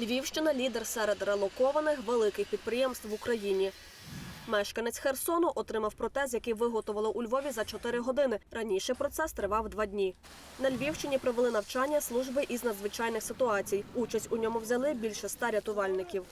Львівщина лідер серед релокованих великих підприємств в Україні. Мешканець Херсону отримав протез, який виготовили у Львові за 4 години. Раніше процес тривав два дні. На Львівщині провели навчання служби із надзвичайних ситуацій. Участь у ньому взяли більше ста рятувальників.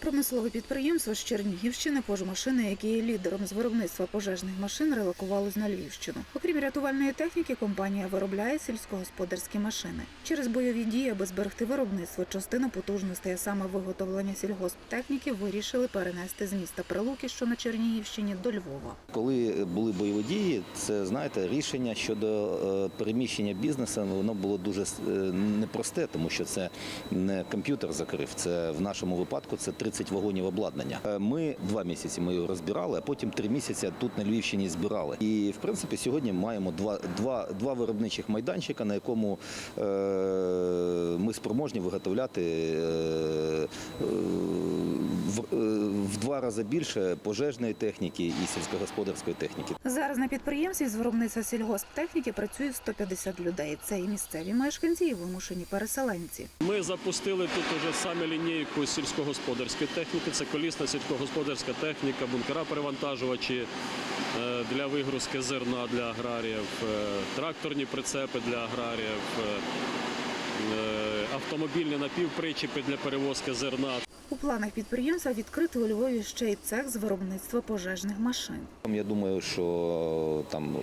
Промислове підприємство з Чернігівщини «Пожмашини», яке є лідером з виробництва пожежних машин, релокувалось на Львівщину. Окрім рятувальної техніки, компанія виробляє сільськогосподарські машини. Через бойові дії, аби зберегти виробництво, частину потужностей, а саме виготовлення сільгосптехніки, вирішили перенести з міста Прилуки, що на Чернігівщині, до Львова. Коли були бойові дії, це знаєте, рішення щодо е, переміщення бізнесу воно було дуже е, непросте, тому що це не комп'ютер закрив. Це в нашому випадку це 30 вагонів обладнання. Е, Ми два місяці ми його розбирали, а потім три місяці тут на Львівщині збирали. І в принципі сьогодні маємо два, два, два виробничих майданчика, на якому е, ми спроможні виготовляти е, е, в, е, в два рази більше пожежної техніки і сільськогосподарської техніки. Зараз на підприємстві з виробництва сільгосптехніки працює 150 людей. Це і місцеві мешканці, і вимушені переселенці. Ми запустили тут уже саме лінійку сільськогосподарської техніки. Це колісна сільськогосподарська техніка, бункера перевантажувачі е, для вигрузки зерна для аграріїв, е, тракторні прицепи для аграріїв, автомобільні напівпричепи для перевозки зерна. У планах підприємства відкрити у Львові ще й цех з виробництва пожежних машин. Я думаю, що там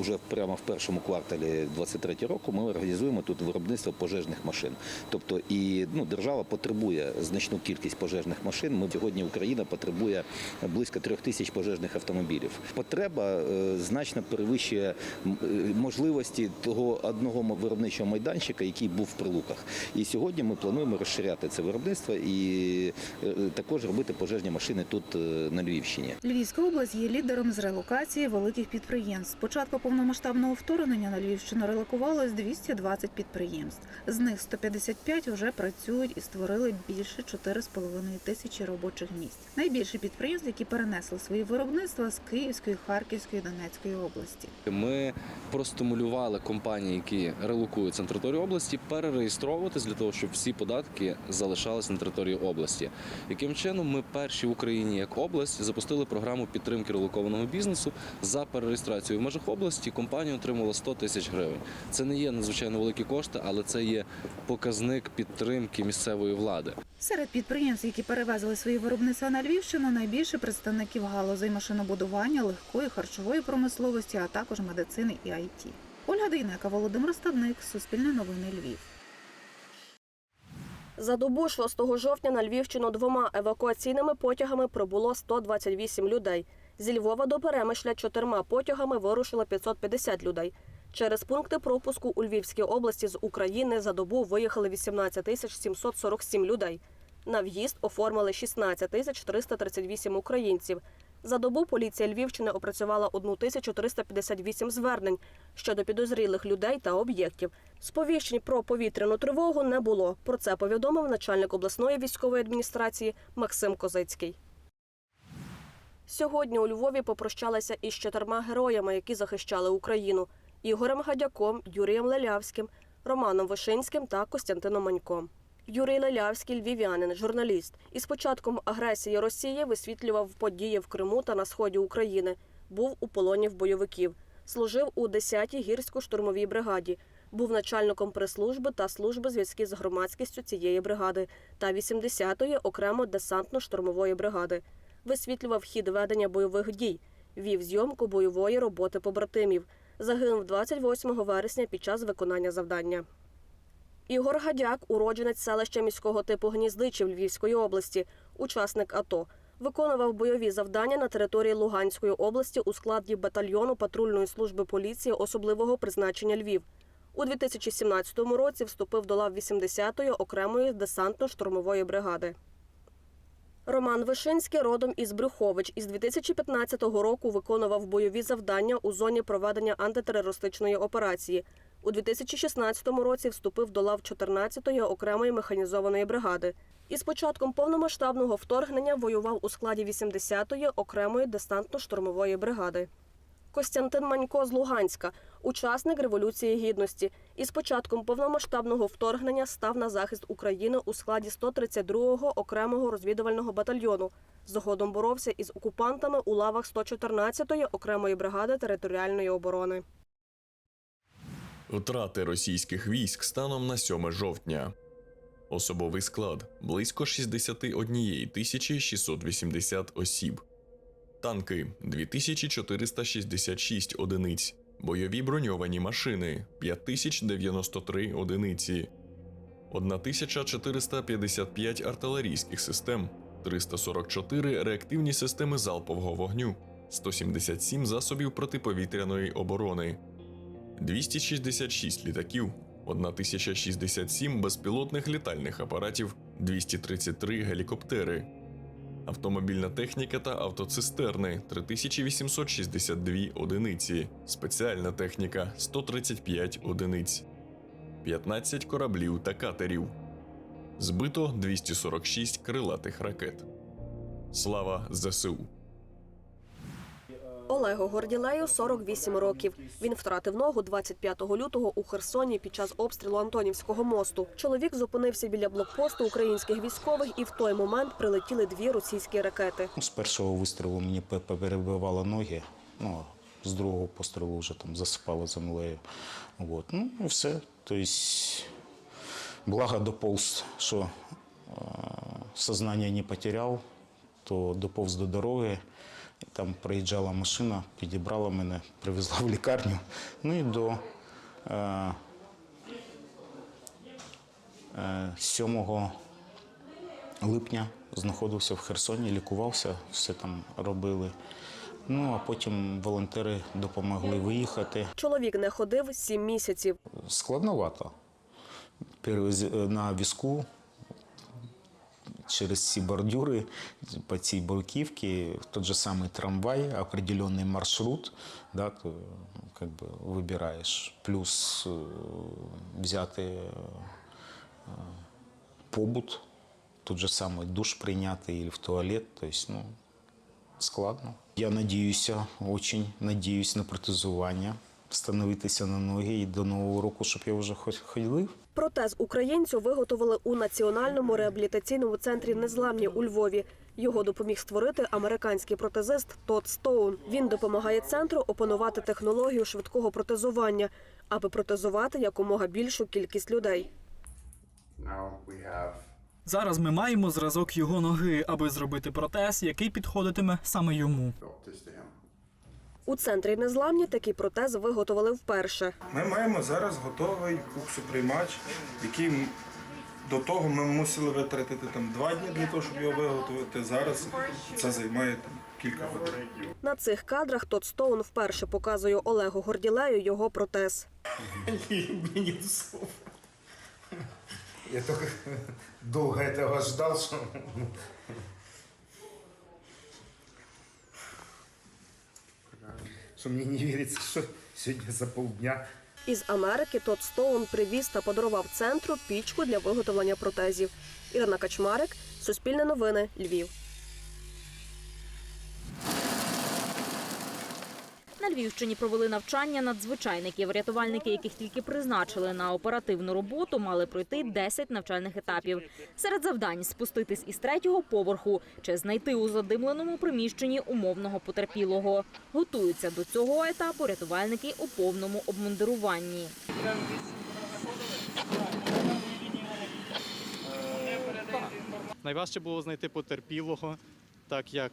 вже прямо в першому кварталі 23 року ми організуємо тут виробництво пожежних машин. Тобто і ну, держава потребує значну кількість пожежних машин. Ми сьогодні Україна потребує близько трьох тисяч пожежних автомобілів. Потреба е, значно перевищує е, можливості того одного виробничого майданчика, який був в прилуках. І сьогодні ми плануємо розширяти це виробництво і е, також робити пожежні машини тут на Львівщині. Львівська область є лідером з релокації великих підприємств. Початку повномасштабного вторгнення на Львівщину релокувалось 220 підприємств. З них 155 вже працюють і створили більше 4,5 тисячі робочих місць. Найбільше підприємств, які перенесли свої виробництва з Київської, Харківської, Донецької області. Ми простимулювали компанії, які релокуються на територію області, перереєстровуватись для того, щоб всі податки залишалися на території області. Яким чином ми перші в Україні як область запустили програму підтримки релокованого бізнесу за перереєстрацію в межах області. Компанія отримала 100 тисяч гривень. Це не є надзвичайно великі кошти, але це є показник підтримки місцевої влади. Серед підприємств, які перевезли свої виробництва на Львівщину, найбільше представників галузей машинобудування, легкої харчової промисловості, а також медицини і ІТ. Ольга Дейнека, Володимир Стадник, Суспільне новини Львів. За добу 6 жовтня на Львівщину двома евакуаційними потягами пробуло 128 людей. Зі Львова до Перемишля чотирма потягами вирушило 550 людей. Через пункти пропуску у Львівській області з України за добу виїхали 18 тисяч 747 людей. На в'їзд оформили 16 тисяч 338 українців. За добу поліція Львівщини опрацювала 1358 звернень щодо підозрілих людей та об'єктів. Сповіщень про повітряну тривогу не було. Про це повідомив начальник обласної військової адміністрації Максим Козицький. Сьогодні у Львові попрощалися із чотирма героями, які захищали Україну: Ігорем Гадяком, Юрієм Лелявським, Романом Вишинським та Костянтином Маньком. Юрій Лелявський, львів'янин, журналіст. Із початком агресії Росії висвітлював події в Криму та на сході України. Був у полоні в бойовиків. Служив у 10-й гірсько-штурмовій бригаді. Був начальником прес-служби та служби зв'язків з громадськістю цієї бригади та 80-ї окремо десантно-штурмової бригади. Висвітлював хід ведення бойових дій, вів зйомку бойової роботи побратимів. Загинув 28 вересня під час виконання завдання. Ігор Гадяк, уродженець селища міського типу Гніздичів Львівської області, учасник АТО, виконував бойові завдання на території Луганської області у складі батальйону патрульної служби поліції особливого призначення Львів. У 2017 році вступив до лав 80-ї окремої десантно-штурмової бригади. Роман Вишинський родом із Брюхович із 2015 року виконував бойові завдання у зоні проведення антитерористичної операції. У 2016 році вступив до лав 14-ї окремої механізованої бригади. Із початком повномасштабного вторгнення воював у складі 80-ї окремої десантно-штурмової бригади. Костянтин Манько з Луганська учасник Революції Гідності. І з початком повномасштабного вторгнення став на захист України у складі 132-го окремого розвідувального батальйону. Згодом боровся із окупантами у лавах 114-ї окремої бригади територіальної оборони. Втрати російських військ станом на 7 жовтня. Особовий склад близько 61 тисячі 680 осіб. Танки 2466 одиниць. Бойові броньовані машини 5093 одиниці. 1455 артилерійських систем, 344 реактивні системи залпового вогню, 177 засобів протиповітряної оборони, 266 літаків, 1067 безпілотних літальних апаратів, 233 гелікоптери, автомобільна техніка та автоцистерни 3862 одиниці, спеціальна техніка 135 одиниць, 15 кораблів та катерів. Збито 246 крилатих ракет. Слава ЗСУ! Олегу Горділею 48 років. Він втратив ногу 25 лютого у Херсоні під час обстрілу Антонівського мосту. Чоловік зупинився біля блокпосту українських військових, і в той момент прилетіли дві російські ракети. З першого вистрілу мені пе- перебивало ноги, ну, з другого пострілу вже там засипало землею. От. Ну і все. Тобто, благо доповз, що е, сознання не потеряв, то доповз до дороги. І Там проїжджала машина, підібрала мене, привезла в лікарню. Ну і до е, е, 7 липня знаходився в Херсоні, лікувався, все там робили. Ну а потім волонтери допомогли виїхати. Чоловік не ходив сім місяців. Складновато. На візку через ці бордюри, по цій бруківці, тот же самий трамвай, определенний маршрут, да, то, как бы вибираєш. Плюс е, взяти е, побут, тот же самый душ прийняти или в туалет, то есть, ну, складно. Я надіюся, очень надіюсь на протезування, встановитися на ноги і до нового року, щоб я вже ходив. Протез українцю виготовили у національному реабілітаційному центрі Незламні у Львові. Його допоміг створити американський протезист Тодд Стоун. Він допомагає центру опанувати технологію швидкого протезування, аби протезувати якомога більшу кількість людей. Зараз ми маємо зразок його ноги, аби зробити протез, який підходитиме саме йому. У центрі Незламні такий протез виготовили вперше. Ми маємо зараз готовий куксоприймач, який до того ми мусили витратити там два дні для того, щоб його виготовити. Зараз це займає там кілька годин. На цих кадрах Тодд Стоун вперше показує Олегу Горділею його протез. Я тільки довго цього ждав, що Що мені не віриться, що сьогодні за полдня Із Америки Тот Стоун привіз та подарував центру пічку для виготовлення протезів. Ірина Качмарик, Суспільне новини, Львів. На Львівщині провели навчання надзвичайників. Рятувальники, яких тільки призначили на оперативну роботу, мали пройти 10 навчальних етапів. Серед завдань спуститись із третього поверху чи знайти у задимленому приміщенні умовного потерпілого. Готуються до цього етапу рятувальники у повному обмундируванні. Найважче було знайти потерпілого, так як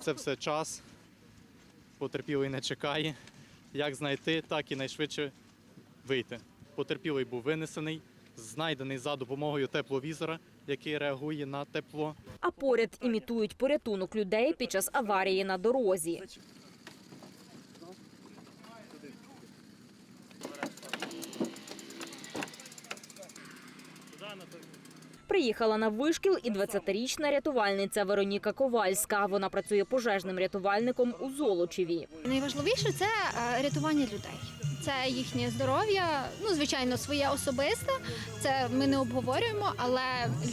це все час, потерпілий не чекає. Як знайти, так і найшвидше вийти. Потерпілий був винесений, знайдений за допомогою тепловізора, який реагує на тепло. А поряд імітують порятунок людей під час аварії на дорозі. Приїхала на вишкіл і 20-річна рятувальниця Вероніка Ковальська. Вона працює пожежним рятувальником у Золочеві. Найважливіше це е, рятування людей. Це їхнє здоров'я, ну звичайно, своє особисте. Це ми не обговорюємо, але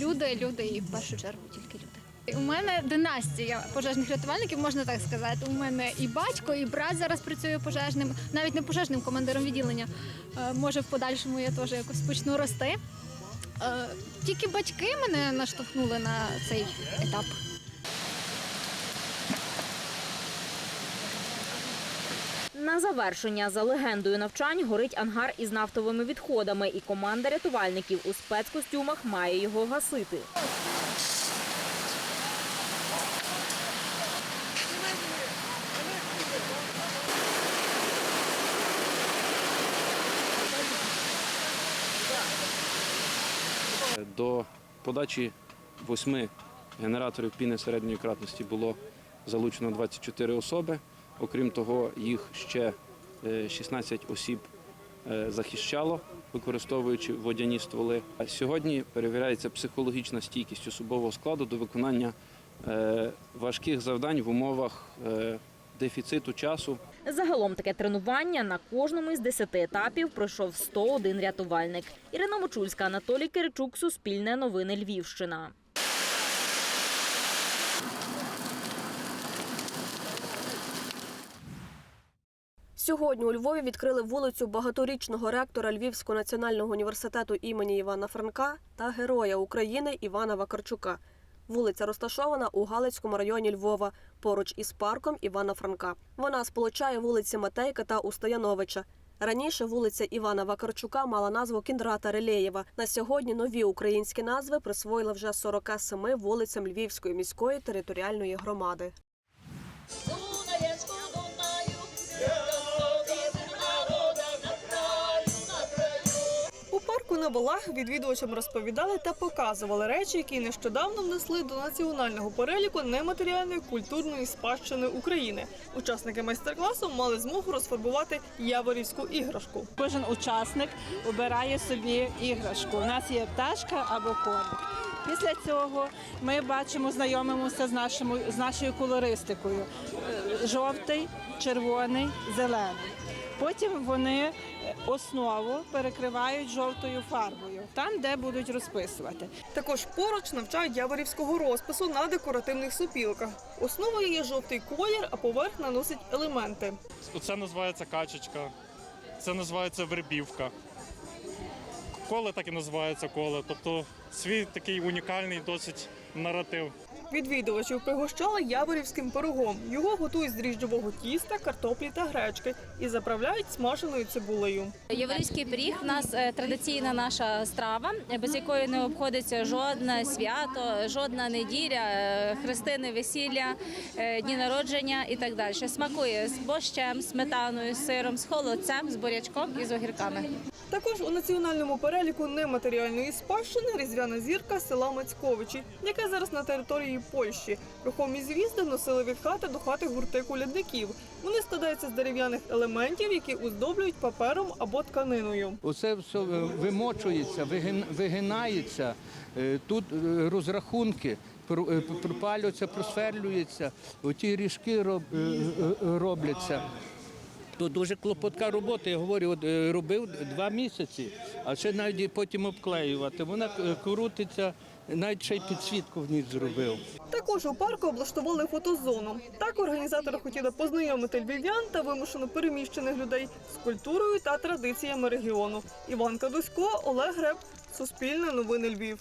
люди, люди і в першу чергу тільки люди. У мене династія пожежних рятувальників, можна так сказати. У мене і батько, і брат зараз працює пожежним, навіть не пожежним командиром відділення. Е, Може, в подальшому я теж якось почну рости. Е, Тільки батьки мене наштовхнули на цей етап. На завершення за легендою навчань горить ангар із нафтовими відходами, і команда рятувальників у спецкостюмах має його гасити. До подачі восьми генераторів піни середньої кратності було залучено 24 особи. Окрім того, їх ще е, 16 осіб е, захищало, використовуючи водяні стволи. А сьогодні перевіряється психологічна стійкість особового складу до виконання е, важких завдань в умовах е, дефіциту часу. Загалом таке тренування на кожному із десяти етапів пройшов 101 рятувальник. Ірина Мочульська, Анатолій Киричук, Суспільне новини Львівщина. Сьогодні у Львові відкрили вулицю багаторічного ректора Львівського національного університету імені Івана Франка та Героя України Івана Вакарчука. Вулиця розташована у Галицькому районі Львова, поруч із парком Івана Франка. Вона сполучає вулиці Матейка та Устояновича. Раніше вулиця Івана Вакарчука мала назву Кіндрата Релєєва. На сьогодні нові українські назви присвоїли вже 47 вулицям Львівської міської територіальної громади. На Волах відвідувачам розповідали та показували речі, які нещодавно внесли до національного переліку нематеріальної культурної спадщини України. Учасники майстер-класу мали змогу розфарбувати яворівську іграшку. Кожен учасник обирає собі іграшку. У нас є пташка або коник. Після цього ми бачимо, знайомимося з нашому з нашою колористикою: жовтий, червоний, зелений. Потім вони е, основу перекривають жовтою фарбою, там, де будуть розписувати. Також поруч навчають яворівського розпису на декоративних сопілках. Основою є жовтий колір, а поверх наносить елементи. Це називається качечка, це називається вербівка. Коле так і називається коле. Тобто свій такий унікальний досить наратив. Відвідувачів пригощали яворівським пирогом. Його готують з дріжджового тіста, картоплі та гречки і заправляють смаженою цибулею. Яворівський пиріг у нас е, традиційна наша страва, е, без якої не обходиться жодне свято, жодна неділя, е, хрестини, весілля, дні народження і так далі. Смакує з борщем, сметаною, сиром, з холодцем, з бурячком і з огірками. Також у національному переліку нематеріальної спадщини різдвяна зірка села Мацьковичі, яке зараз на території Польщі. Рухомі звізди носили від хати до хати гурти колядників. Вони складаються з дерев'яних елементів, які оздоблюють папером або тканиною. Оце все вимочується, вигинається. Е, Тут е, розрахунки е, пропалюються, просверлюються, оті ріжки роб- робляться. То дуже клопотка робота. Я говорю, от е, робив два місяці, а ще навіть потім обклеювати. Вона е, крутиться, навіть ще й підсвітку в ній зробив. Також у парку облаштували фотозону. Так організатори хотіли познайомити львів'ян та вимушено переміщених людей з культурою та традиціями регіону. Іван Кадусько, Олег Греб, Суспільне новини Львів.